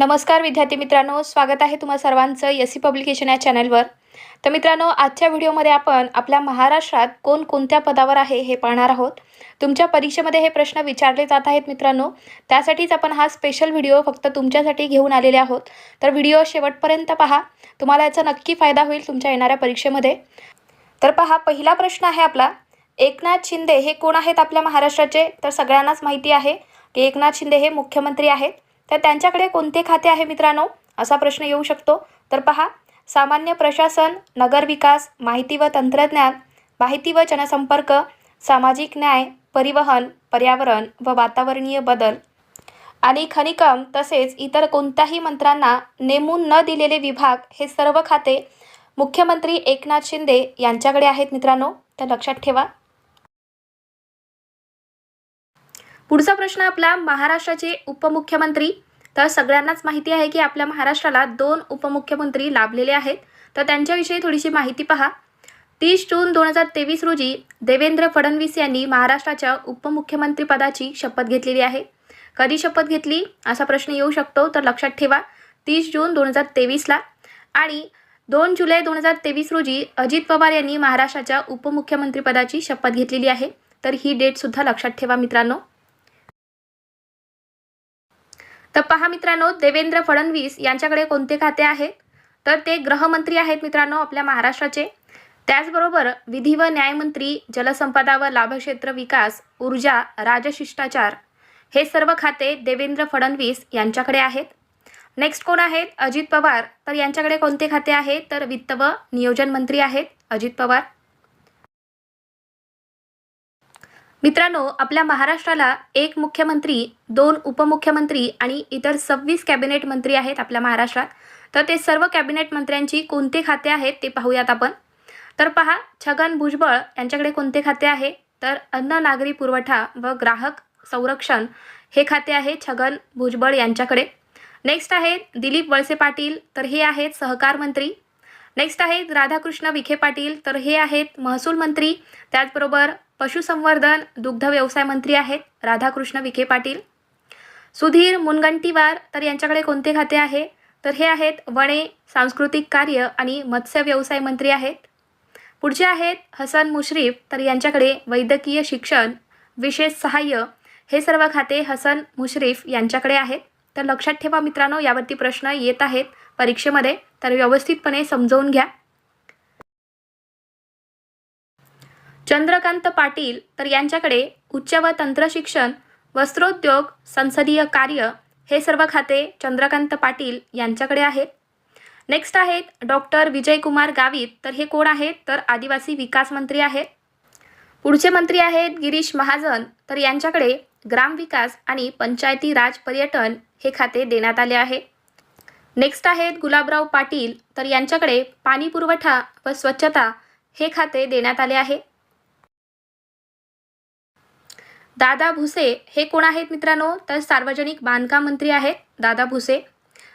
नमस्कार विद्यार्थी मित्रांनो स्वागत आहे तुम्हा सर्वांचं एस सी पब्लिकेशन या चॅनलवर. तर मित्रांनो आजच्या व्हिडिओमध्ये आपण आपल्या महाराष्ट्रात कोण कोणत्या पदावर आहे हे पाहणार आहोत. तुमच्या परीक्षेमध्ये हे प्रश्न विचारले जात आहेत मित्रांनो. त्यासाठीच आपण हा स्पेशल व्हिडिओ फक्त तुमच्यासाठी घेऊन आलेले आहोत. तर व्हिडिओ शेवटपर्यंत पहा. तुम्हाला याचा नक्की फायदा होईल तुमच्या येणाऱ्या परीक्षेमध्ये. तर पहा पहिला प्रश्न आहे आपला. एकनाथ शिंदे हे कोण आहेत आपल्या महाराष्ट्राचे? तर सगळ्यांनाच माहिती आहे की एकनाथ शिंदे हे मुख्यमंत्री आहेत. तर त्यांच्याकडे कोणते खाते आहे मित्रांनो? असा प्रश्न येऊ शकतो. तर पहा सामान्य प्रशासन नगरविकास माहिती व तंत्रज्ञान माहिती व जनसंपर्क सामाजिक न्याय परिवहन पर्यावरण व वातावरणीय बदल आणि खनिकम तसेच इतर कोणत्याही मंत्र्यांना नेमून न दिलेले विभाग हे सर्व खाते मुख्यमंत्री एकनाथ शिंदे यांच्याकडे आहेत मित्रांनो. तर लक्षात ठेवा. पुढचा प्रश्न आपला महाराष्ट्राचे उपमुख्यमंत्री. तर सगळ्यांनाच माहिती आहे की आपल्या महाराष्ट्राला दोन उपमुख्यमंत्री लाभलेले आहेत. तर त्यांच्याविषयी थोडीशी माहिती पहा. तीस जून दोन हजार तेवीस रोजी देवेंद्र फडणवीस यांनी महाराष्ट्राच्या उपमुख्यमंत्रीपदाची शपथ घेतलेली आहे. कधी शपथ घेतली? असा प्रश्न येऊ शकतो तर लक्षात ठेवा. तीस जून दोन हजार तेवीसला आणि दोन जुलै दोन हजार तेवीस रोजी अजित पवार यांनी महाराष्ट्राच्या उपमुख्यमंत्रीपदाची शपथ घेतलेली आहे. तर ही डेटसुद्धा लक्षात ठेवा मित्रांनो. तर पहा मित्रांनो देवेंद्र फडणवीस यांच्याकडे कोणते खाते आहेत? तर ते गृहमंत्री आहेत मित्रांनो आपल्या महाराष्ट्राचे. त्याचबरोबर विधी व न्यायमंत्री जलसंपदा व लाभक्षेत्र विकास ऊर्जा राजशिष्टाचार हे सर्व खाते देवेंद्र फडणवीस यांच्याकडे आहेत. नेक्स्ट कोण आहेत? अजित पवार. तर यांच्याकडे कोणते खाते आहेत? तर वित्त व नियोजन मंत्री आहेत अजित पवार. मित्रांनो आपल्या महाराष्ट्राला एक मुख्यमंत्री दोन उपमुख्यमंत्री आणि इतर सव्वीस कॅबिनेट मंत्री आहेत आपल्या महाराष्ट्रात. तर ते सर्व कॅबिनेट मंत्र्यांची कोणते खाते आहेत ते पाहूयात आपण. तर पहा छगन भुजबळ यांच्याकडे कोणते खाते आहे? तर अन्न नागरी पुरवठा व ग्राहक संरक्षण हे खाते आहे छगन भुजबळ यांच्याकडे. नेक्स्ट आहे दिलीप वळसे पाटील तर हे आहेत सहकार मंत्री. नेक्स्ट आहेत राधाकृष्ण विखे पाटील तर हे आहेत महसूल मंत्री. त्याचबरोबर पशुसंवर्धन दुग्ध व्यवसाय मंत्री आहेत राधाकृष्ण विखे पाटील. सुधीर मुनगंटीवार तर यांच्याकडे कोणते खाते आहे? तर हे आहेत वने सांस्कृतिक कार्य आणि मत्स्य व्यवसाय मंत्री आहेत. पुढचे आहेत हसन मुश्रीफ तर यांच्याकडे वैद्यकीय शिक्षण विशेष सहाय्य हे सर्व खाते हसन मुश्रीफ यांच्याकडे आहेत. तर लक्षात ठेवा मित्रांनो यावरती प्रश्न येत आहेत परीक्षेमध्ये तर व्यवस्थितपणे समजवून घ्या. चंद्रकांत पाटील तर यांच्याकडे उच्च व तंत्र शिक्षण वस्त्रोद्योग संसदीय कार्य हे सर्व खाते चंद्रकांत पाटील यांच्याकडे आहेत. नेक्स्ट आहेत डॉक्टर विजयकुमार गावित तर हे कोण आहेत? तर आदिवासी विकास मंत्री आहेत. पुढचे मंत्री आहेत गिरीश महाजन तर यांच्याकडे ग्रामविकास आणि पंचायती राज पर्यटन हे खाते देण्यात आले आहे. नेक्स्ट आहेत गुलाबराव पाटील तर यांच्याकडे पाणी पुरवठा व स्वच्छता हे खाते देण्यात आले आहे. दादा भुसे हे कोण आहेत मित्रांनो? तर सार्वजनिक बांधकाम मंत्री आहेत दादा भुसे.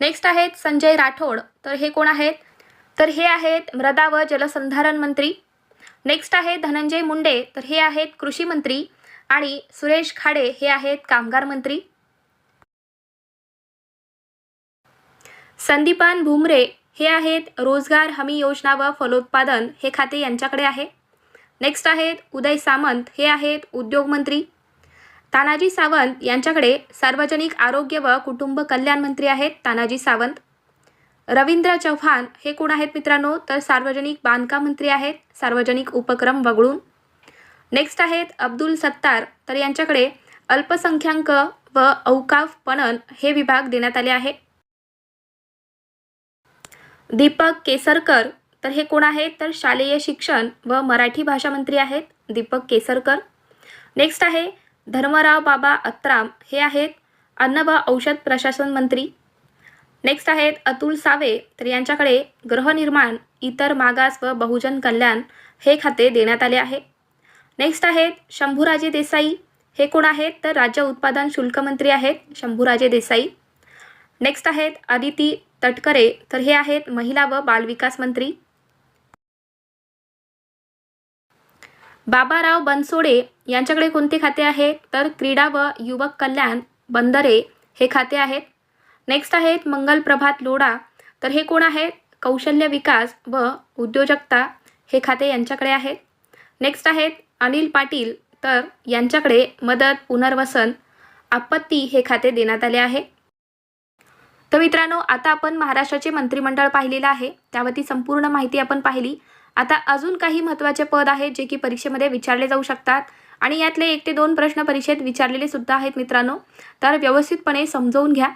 नेक्स्ट आहेत संजय राठोड. तर हे कोण आहेत? तर हे आहेत मृदा व जलसंधारण मंत्री. नेक्स्ट आहे धनंजय मुंडे. तर हे आहेत कृषी मंत्री आणि सुरेश खाडे हे आहेत कामगार मंत्री. संदीपान भुमरे हे आहेत रोजगार हमी योजना व फलोत्पादन हे खाते यांच्याकडे आहे. नेक्स्ट आहेत उदय सामंत. हे आहेत उद्योगमंत्री तानाजी सावंत यांच्याकडे सार्वजनिक आरोग्य व कुटुंब कल्याण मंत्री आहेत. तानाजी सावंत रवींद्र चव्हाण हे कोण आहेत मित्रांनो? तर सार्वजनिक बांधकाम मंत्री आहेत. सार्वजनिक उपक्रम वगळून. नेक्स्ट आहेत अब्दुल सत्तार. तर यांच्याकडे अल्पसंख्याक व औकाफ पणन हे विभाग देण्यात आले आहे दीपक केसरकर. तर हे कोण आहेत? तर शालेय शिक्षण व मराठी भाषा मंत्री आहेत दीपक केसरकर. नेक्स्ट आहे धर्मराव बाबा अत्राम हे आहेत अन्न व औषध प्रशासन मंत्री. नेक्स्ट आहेत अतुल सावे तर यांच्याकडे गृहनिर्माण इतर मागास व बहुजन कल्याण हे खाते देण्यात आले आहे. नेक्स्ट आहेत शंभूराजे देसाई. हे कोण आहेत? तर राज्य उत्पादन शुल्क मंत्री आहेत शंभूराजे देसाई. नेक्स्ट आहेत आदिती तटकरे तर हे आहेत महिला व बालविकास मंत्री. बाबाराव बनसोडे यांच्याकडे कोणते खाते आहे? तर क्रीडा व युवक कल्याण बंदरे हे खाते आहेत. नेक्स्ट आहेत मंगल प्रभात लोढा. तर हे कोण आहेत कौशल्य विकास व उद्योजकता हे खाते यांच्याकडे आहेत. नेक्स्ट आहेत अनिल पाटील. तर यांच्याकडे मदत पुनर्वसन आपत्ती हे खाते देण्यात आले आहे. तर मित्रांनो आता आपण महाराष्ट्राचे मंत्रिमंडळ पाहिलेलं आहे. त्यावरती संपूर्ण माहिती आपण पाहिली. आता अजून काही महत्त्वाचे पद आहेत जे की परीक्षेमध्ये विचारले जाऊ शकतात. आणि यातले एक ते दोन प्रश्न परीक्षेत विचारलेले सुद्धा आहेत मित्रांनो. तर व्यवस्थितपणे समजवून घ्या.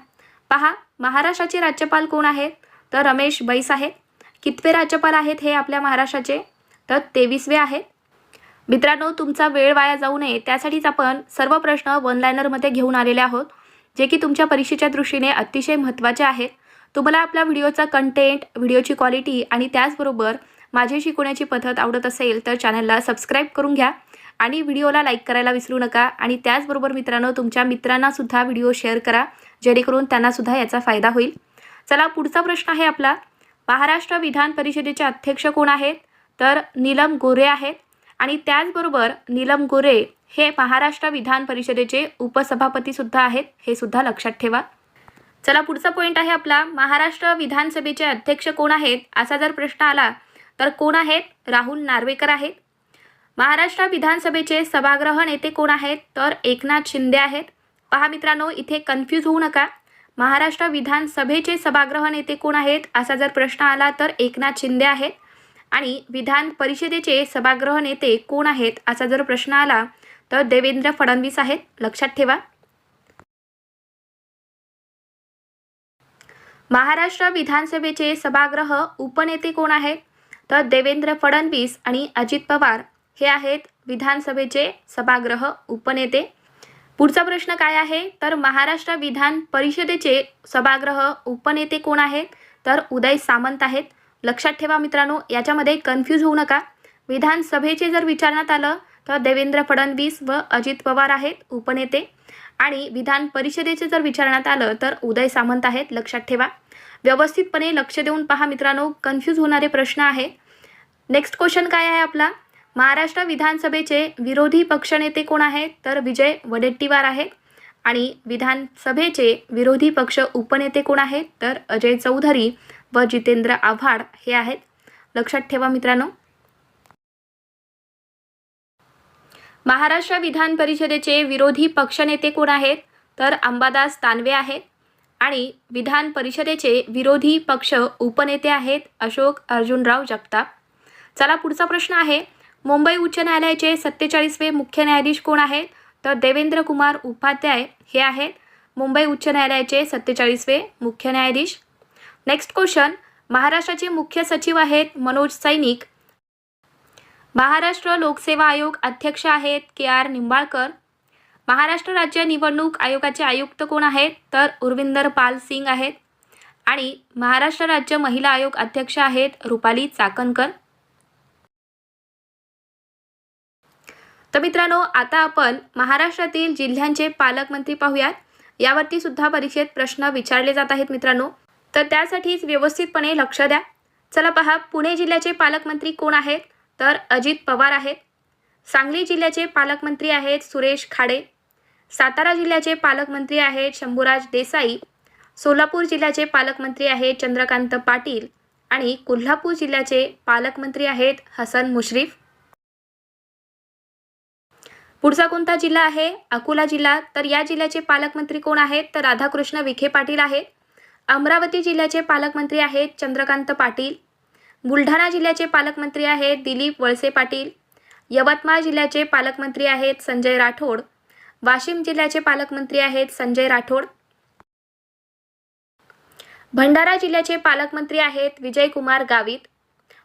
पहा महाराष्ट्राचे राज्यपाल कोण आहेत? तर रमेश बैस आहेत. कितवे राज्यपाल आहेत हे आपल्या महाराष्ट्राचे? तर तेवीसवे आहेत. मित्रांनो तुमचा वेळ वाया जाऊ नये. त्यासाठीच आपण सर्व प्रश्न वन लायनरमध्ये घेऊन आलेले आहोत जे की तुमच्या परीक्षेच्या दृष्टीने अतिशय महत्त्वाचे आहेत. तुम्हाला आपल्या व्हिडिओचा कंटेंट व्हिडिओची क्वालिटी आणि त्याचबरोबर माझी शिकवण्याची पद्धत आवडत असेल तर चॅनलला सबस्क्राईब करून घ्या. आणि व्हिडिओला लाईक करायला विसरू नका. आणि त्याचबरोबर मित्रांनो तुमच्या मित्रांनासुद्धा व्हिडिओ शेअर करा. जेणेकरून त्यांनासुद्धा याचा फायदा होईल. चला पुढचा प्रश्न आहे आपला. महाराष्ट्र विधान परिषदेचे अध्यक्ष कोण आहेत? तर नीलम गोरे आहेत. आणि त्याचबरोबर नीलम गोरे हे महाराष्ट्र विधान परिषदेचे उपसभापतीसुद्धा आहेत. हे सुद्धा लक्षात ठेवा. चला पुढचा पॉईंट आहे आपला. महाराष्ट्र विधानसभेचे अध्यक्ष कोण आहेत? असा जर प्रश्न आला तर कोण आहेत? राहुल नार्वेकर आहेत. महाराष्ट्र विधानसभेचे सभागृह नेते कोण आहेत? तर एकनाथ शिंदे आहेत. पहा मित्रांनो इथे कन्फ्यूज होऊ नका. महाराष्ट्र विधानसभेचे सभागृह नेते कोण आहेत? असा जर प्रश्न आला तर एकनाथ शिंदे आहेत. आणि विधान परिषदेचे सभागृह नेते कोण आहेत? असा जर प्रश्न आला तर देवेंद्र फडणवीस आहेत. लक्षात ठेवा. महाराष्ट्र विधानसभेचे सभागृह उपनेते कोण आहेत? तर देवेंद्र फडणवीस आणि अजित पवार हे आहेत विधानसभेचे सभागृह उपनेते. पुढचा प्रश्न काय आहे? तर महाराष्ट्र विधान परिषदेचे सभागृह उपनेते कोण आहेत? तर उदय सामंत आहेत. लक्षात ठेवा मित्रांनो याच्यामध्ये कन्फ्यूज होऊ नका. विधानसभेचे जर विचारण्यात आलं तर देवेंद्र फडणवीस व अजित पवार आहेत उपनेते. आणि विधान परिषदेचे जर विचारण्यात आलं तर उदय सामंत आहेत. लक्षात ठेवा. व्यवस्थितपणे लक्ष देऊन पहा मित्रांनो कन्फ्यूज होणारे प्रश्न आहे नेक्स्ट क्वेश्चन काय आहे आपला? महाराष्ट्र विधानसभेचे विरोधी पक्षनेते कोण आहेत? तर विजय वडेट्टीवार आहेत. आणि विधानसभेचे विरोधी पक्ष उपनेते कोण आहेत? तर अजय चौधरी व जितेंद्र आव्हाड हे आहेत. लक्षात ठेवा मित्रांनो. महाराष्ट्र विधान परिषदेचे विरोधी पक्षनेते कोण आहेत? तर अंबादास तानवे आहेत. आणि विधान परिषदेचे विरोधी पक्ष उपनेते आहेत अशोक अर्जुनराव जगताप. चला पुढचा प्रश्न आहे. मुंबई उच्च न्यायालयाचे सत्तेचाळीसवे मुख्य न्यायाधीश कोण आहेत? तर देवेंद्र कुमार उपाध्याय हे आहेत. मुंबई उच्च न्यायालयाचे सत्तेचाळीसवे मुख्य न्यायाधीश. नेक्स्ट क्वेश्चन महाराष्ट्राचे मुख्य सचिव आहेत मनोज सैनिक. महाराष्ट्र लोकसेवा आयोग अध्यक्ष आहेत के आर निंबाळकर. महाराष्ट्र राज्य निवडणूक आयोगाचे आयुक्त कोण आहेत? तर उर्विंदर पाल सिंग आहेत. आणि महाराष्ट्र राज्य महिला आयोग अध्यक्ष आहेत रुपाली चाकणकर. तर मित्रांनो आता आपण महाराष्ट्रातील जिल्ह्यांचे पालकमंत्री पाहूयात. यावरती सुद्धा परीक्षेत प्रश्न विचारले जात आहेत मित्रांनो. तर त्यासाठीच व्यवस्थितपणे लक्ष द्या. चला पहा पुणे जिल्ह्याचे पालकमंत्री कोण आहेत? तर अजित पवार आहेत. सांगली जिल्ह्याचे पालकमंत्री आहेत सुरेश खाडे. सातारा जिल्ह्याचे पालकमंत्री आहेत शंभूराज देसाई सोलापूर जिल्ह्याचे पालकमंत्री आहेत चंद्रकांत पाटील आणि कोल्हापूर जिल्ह्याचे पालकमंत्री आहेत हसन मुश्रीफ. पुढचा कोणता जिल्हा आहे? अकोला जिल्हा. तर या जिल्ह्याचे पालकमंत्री कोण आहेत? तर राधाकृष्ण विखे पाटील आहेत. अमरावती जिल्ह्याचे पालकमंत्री आहेत चंद्रकांत पाटील. बुलढाणा जिल्ह्याचे पालकमंत्री आहेत दिलीप वळसे पाटील. यवतमाळ जिल्ह्याचे पालकमंत्री आहेत संजय राठोड. वाशिम जिल्ह्याचे पालकमंत्री आहेत संजय राठोड. भंडारा जिल्ह्याचे पालकमंत्री आहेत विजयकुमार गावित.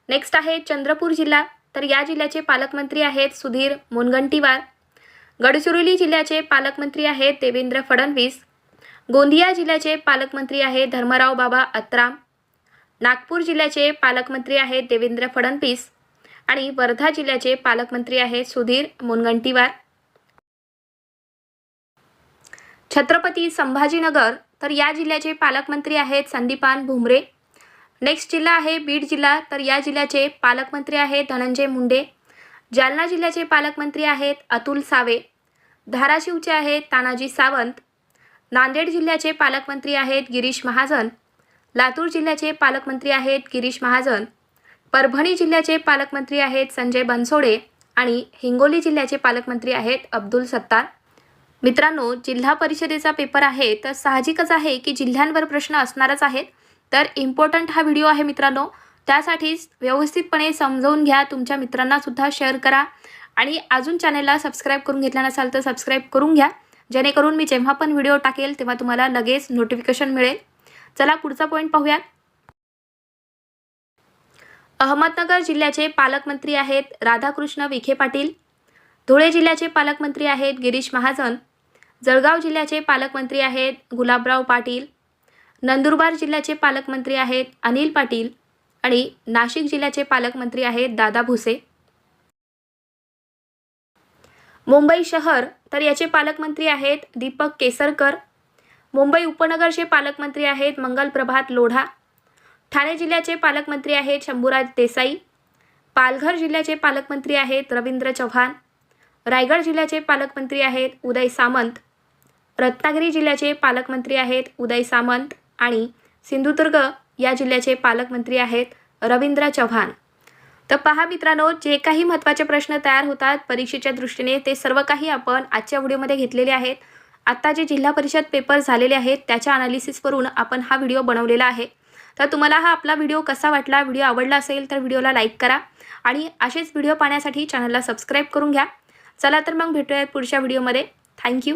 नेक्स्ट आहे चंद्रपूर जिल्हा. तर या जिल्ह्याचे पालकमंत्री आहेत सुधीर मुनगंटीवार. गडचिरोली जिल्ह्याचे पालकमंत्री आहेत देवेंद्र फडणवीस. गोंदिया जिल्ह्याचे पालकमंत्री आहेत धर्मराव बाबा अत्राम. नागपूर जिल्ह्याचे पालकमंत्री आहेत देवेंद्र फडणवीस. आणि वर्धा जिल्ह्याचे पालकमंत्री आहेत सुधीर मुनगंटीवार. छत्रपती संभाजीनगर तर या जिल्ह्याचे पालकमंत्री आहेत संदीपान भुमरे. नेक्स्ट जिल्हा आहे बीड जिल्हा तर या जिल्ह्याचे पालकमंत्री आहेत धनंजय मुंडे. जालना जिल्ह्याचे पालकमंत्री आहेत अतुल सावे. धाराशिवचे आहेत तानाजी सावंत. नांदेड जिल्ह्याचे पालकमंत्री आहेत गिरीश महाजन. लातूर जिल्ह्याचे पालकमंत्री आहेत गिरीश महाजन. परभणी जिल्ह्याचे पालकमंत्री आहेत संजय बनसोडे आणि हिंगोली जिल्ह्याचे पालकमंत्री आहेत अब्दुल सत्तार. मित्रांनो जिल्हा परिषदेचा पेपर आहे तर साहजिकच आहे की जिल्ह्यांवर प्रश्न असणारच आहेत. तर इम्पॉर्टंट हा व्हिडिओ आहे मित्रांनो. त्यासाठीच व्यवस्थितपणे समजावून घ्या तुमच्या मित्रांनासुद्धा शेअर करा. आणि अजून चॅनलला सबस्क्राईब करून घेतला नसाल तर सबस्क्राईब करून घ्या. जेणेकरून मी जेव्हा पण व्हिडिओ टाकेल तेव्हा तुम्हाला लगेच नोटिफिकेशन मिळेल. चला पुढचा पॉईंट पाहूया अहमदनगर जिल्ह्याचे पालकमंत्री आहेत राधाकृष्ण विखे पाटील. धुळे जिल्ह्याचे पालकमंत्री आहेत गिरीश महाजन. जळगाव जिल्ह्याचे पालकमंत्री आहेत गुलाबराव पाटील नंदुरबार जिल्ह्याचे पालकमंत्री आहेत अनिल पाटील आणि नाशिक जिल्ह्याचे पालकमंत्री आहेत दादा भुसे. मुंबई शहर तर याचे पालकमंत्री आहेत दीपक केसरकर. मुंबई उपनगरचे पालकमंत्री आहेत मंगल प्रभात लोढा. ठाणे जिल्ह्याचे पालकमंत्री आहेत शंभूराज देसाई. पालघर जिल्ह्याचे पालकमंत्री आहेत रवींद्र चव्हाण. रायगड जिल्ह्याचे पालकमंत्री आहेत उदय सामंत. रत्नागिरी जिल्ह्याचे पालकमंत्री आहेत उदय सामंत आणि सिंधुदुर्ग या जिल्ह्याचे पालकमंत्री आहेत रवींद्र चव्हाण. तर पहा मित्रांनो जे काही महत्त्वाचे प्रश्न तयार होतात परीक्षेच्या दृष्टीने ते सर्व काही आपण आजच्या व्हिडिओमध्ये घेतलेले आहेत. आत्ता जे जिल्हा परिषद पेपर झालेले आहेत त्याच्या अनालिसिसवरून आपण हा व्हिडिओ बनवलेला आहे. तर तुम्हाला हा आपला व्हिडिओ कसा वाटला व्हिडिओ आवडला असेल तर व्हिडिओला लाईक करा आणि असेच व्हिडिओ पाहण्यासाठी चॅनलला सबस्क्राईब करून घ्या. चला तर मग भेटूयात पुढच्या व्हिडिओमध्ये. थँक्यू